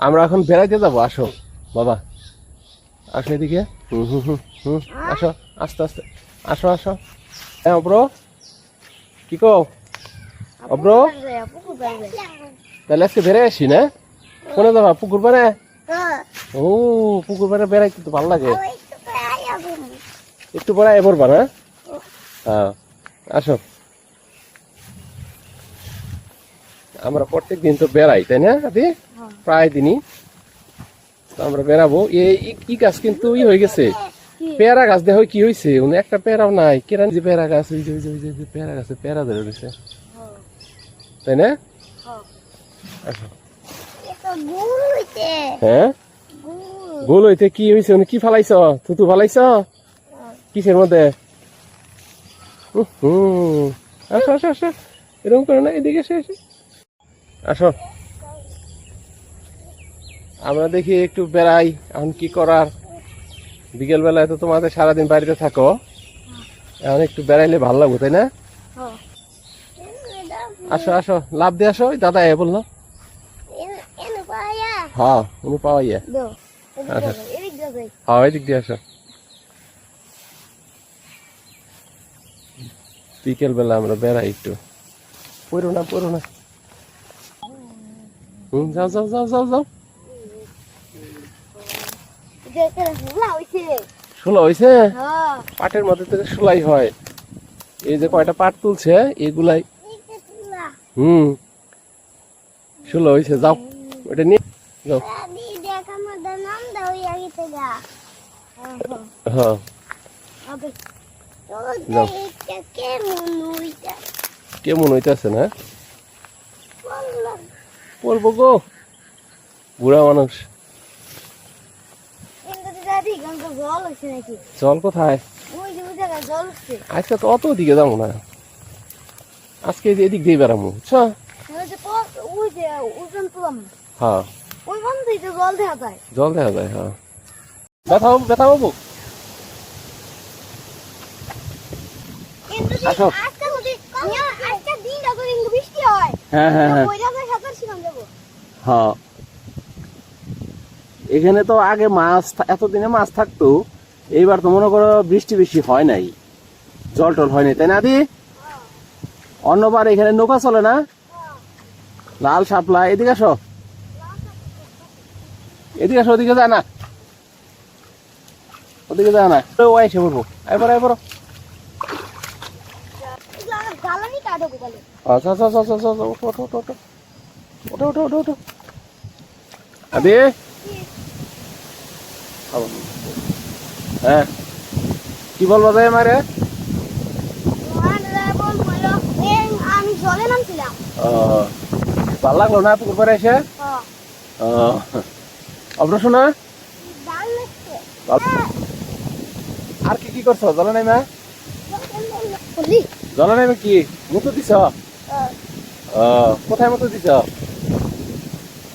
আমরা এখন বেড়াইতে যাব আসো। বাবা আসো এদিকে। হুম হুম হুম হুম আসো আস্তে আস্তে। আসো আসো। হ্যাঁ অব্র? কি কো অব্র? তাহলে আজকে বেড়ে আসি না? কোনে যাবা পুকুর পারে ও পুকুর পারে বেড়াইতে তো ভালো লাগে। একটু পরে এবার না? হ্যাঁ আসো। আমরা প্রত্যেক দিন তো বেড়াই তাই না আদি প্রায় দিনই। আমরা বেড়াবো। এই গাছ কিন্তু ই হয়ে গেছে। পেয়ারা গাছ দেখো কি হয়েছে একটা পেয়ারাও নাই। কেরান যে পেয়ারা গাছ? ওই যে ওই যে ওই যে পেয়ারা গাছে পেয়ারা ধরে রয়েছে। তাই না? হ্যাঁ। গোল হইতে কি হয়েছে উনি কি ফালাইছ? থুতু ফালাইছ? কিসের মধ্যে? হুম। আসো আসো আসো। এরকম করো না এদিকে এসে এসে। আসো। আমরা দেখি একটু বেড়াই, এখন কি করার? বিকেল বেলায় তো তোমাদের সারাদিন বাড়িতে থাকো। এখন একটু বেড়াইলে ভালো লাগবে, তাই না? আসো আসো, লাভ দিয়ে আসো দাদা এ বলল। হ্যাঁ পাওয়া ইয়ে হ্যাঁ ওই দিক দিয়ে আসো। বিকেল বেলা আমরা বেড়াই একটু। পড়ো না পড়ো না। হুম যাও যাও যাও যাও যাও ষোলো হয়েছে পাটের মধ্যে থেকে ষোলাই হয় এই যে কয়টা পাট তুলছে এগুলাই হুম ষোলো হয়েছে যাও ওটা নিয়ে যাও হ্যাঁ কেমন হইতেছে না পড়ব গো। বুড়া মানুষ। জল কোথায়? আজকে তো অত ওদিকে যাব না। আজকে এদিক দিয়ে বেড়াবো বুঝছ? হ্যাঁ। জল দেখা যায়। জল হ্যাঁ। ব্যথা ব্যথা বাবু আসো। হ্যাঁ। হ্যাঁ হ্যাঁ হ্যাঁ। এখানে তো আগে মাছ এতদিনে মাছ থাকতো এইবার তো মনে করো বৃষ্টি বেশি হয় নাই। জল টল হয়নি তাই না দি অন্যবার এখানে নৌকা চলে না? লাল শাপলা এদিকে আসো। এদিকে আসো ওদিকে যায় না। ওদিকে যায় না। ও এসে পড়ব। এবার এবার আচ্ছা আচ্ছা আচ্ছা আচ্ছা আচ্ছা ওঠো ওঠো ওঠো ওঠো ওঠো ওঠো ওঠো। আদি? হ্যাঁ। কি বলব তাই মারে? আমি জলে নামছিলাম ভালো লাগল না পুকুর এসে? না আর কি কি করছ? জলে নেমে বলি। জলে নেমে কি? মুতো দিছ? কোথায় মতো দিছ?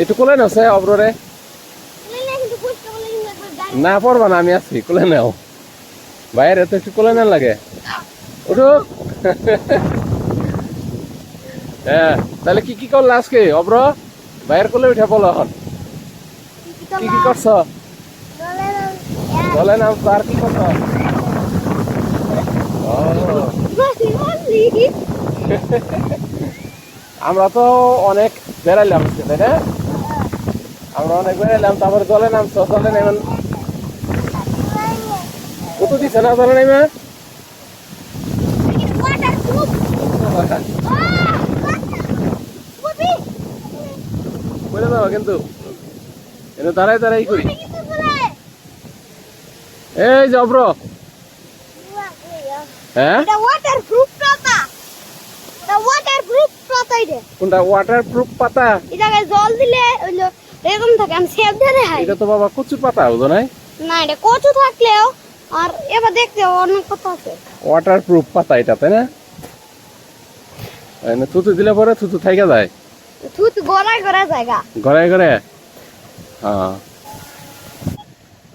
একটু কোলে সে অব্ররে না না পড়বা না আমি আছি কোলে নাও। বাইরে তো একটু কোলে নেন লাগে উঠো। হ্যাঁ তাহলে কি কি করলে আজকে অব্র বাইরের কোলে উঠে বলো এখন। কি কি করছ বলে তো আর কি করছ আমরা তো অনেক বেড়াইলাম তাই না? আমরা অনেক বেড়াইলাম তারপরে জলে নামছো জলে নেমেন কত দিচ্ছে না জলে নেমে? বলে দাও কিন্তু। এটা দাঁড়াই দাঁড়াই করি এই হ্যাঁ? কোনটা? ওয়াটার প্রুফ পাতা জল দিলে এরকম থাকে আমি সেভ ধরে হাই এটা তো বাবা কচুর পাতা বুঝো নাই? না এটা কচু থাকলেও আর এবার দেখতে অনেক কথা আছে। ওয়াটার প্রুফ পাতা এটা তাই না? এনে থুতু দিলে পরে থুতু থাইকা যায়। থুত গড়াই করা জায়গা। ঘরে ঘরে হ্যাঁ।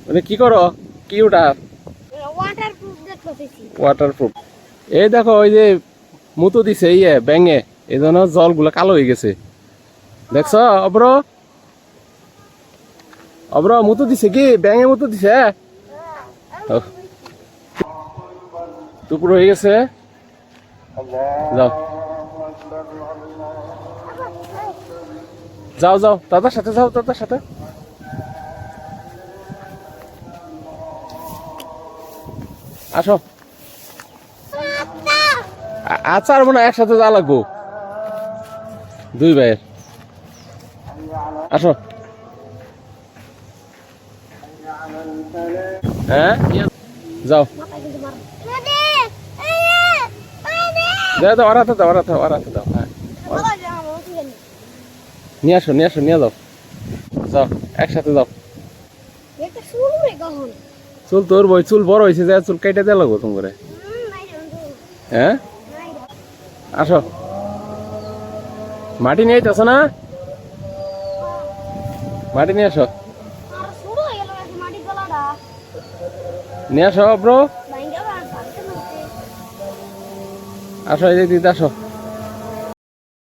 মানে কি করো? কি ওটা? ওয়াটার প্রুফ দেখতেছি ওয়াটার প্রুফ এই দেখো ওই যে মুতো দিছে ইয়ে ব্যাঙে। এই জন্য জলগুলো কালো হয়ে গেছে। দেখছ অব্র? অব্র মতো দিছে কি? ব্যাঙে মতো দিছে? ও। দুপুর হয়ে গেছে। যাও। যাও যাও। দাদার সাথে যাও দাদার সাথে। আসো। আচার মনে হয় একসাথে যা লাগবো। দুই ভাইয়ের। আসো। হ্যাঁ? যাও। দাও দাও দাও দাও হ্যাঁ। নিয়ে আসো নিয়ে আসো নিয়ে যাও। যাও একসাথে যাও। চুল তোর বই চুল বড় হয়েছে যা চুল কেটে দিয়ে লাগবো তুমি করে হুম, নাই হ্যাঁ? আসো। মাটি নিয়ে আইতেছ না? মাটি নিয়ে আসো আর শুরু হয়ে গেল এখন মাটির গলাটা নিয়ে আসো ব্রো। আসো এই দিদি আসো।